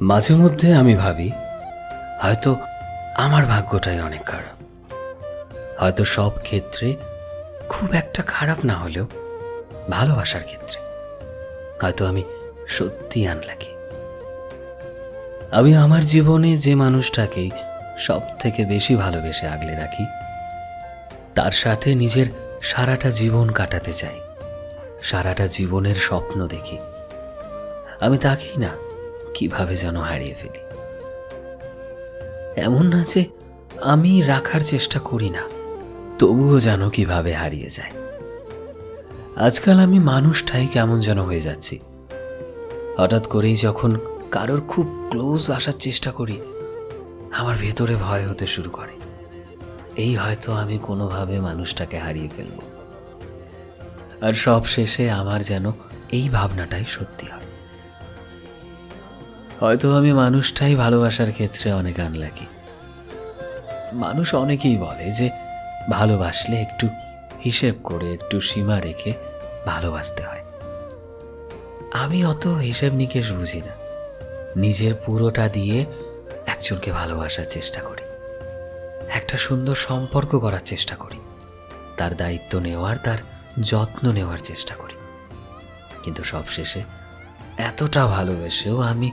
মাঝে মধ্যে আমি ভাবি, হয়তো আমার ভাগ্যটাই অনেক খারাপ। হয়তো সব ক্ষেত্রে খুব একটা খারাপ না হলেও ভালোবাসার ক্ষেত্রে। হয়তো আমি সত্যি আনলাকি আমি আমার জীবনে যে মানুষটাকেই সব থেকে বেশি ভালোবেসে আগলে রাখি, তার সাথে নিজের সারাটা জীবন কাটাতে চাই, সারাটা জীবনের স্বপ্ন দেখি। আমি তাকেই না কীভাবে যেন হারিয়ে ফেলি। এমন না যে আমি রাখার চেষ্টা করি না, তবুও যেন কীভাবে হারিয়ে যায়। আজকাল আমি মানুষটাই কেমন যেন হয়ে যাচ্ছি। হঠাৎ করেই যখন কারোর খুব ক্লোজ আসার চেষ্টা করি, আমার ভেতরে ভয় হতে শুরু করে। এই হয়তো আমি কোনোভাবে মানুষটাকে হারিয়ে ফেলব। আর সব শেষে আমার যেন এই ভাবনাটাই সত্যি হয়। হয়তো আমি মানুষটাই ভালোবাসার ক্ষেত্রে অনেক আনলাকি মানুষ অনেকেই বলে যে, ভালোবাসলে একটু হিসেব করে, একটু সীমা রেখে ভালোবাসতে হয়। আমি অত হিসেব নিকেশ বুঝি না। নিজের পুরোটা দিয়ে একজনকে ভালোবাসার চেষ্টা করি। একটা সুন্দর সম্পর্ক করার চেষ্টা করি। তার দায়িত্ব নেওয়ার, তার যত্ন নেওয়ার চেষ্টা করি। কিন্তু সবশেষে এতটা ভালোবেসেও আমি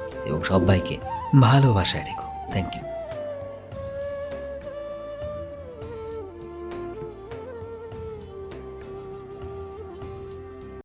এবং সবাইকে ভালোবাসায় রেখো। Thank you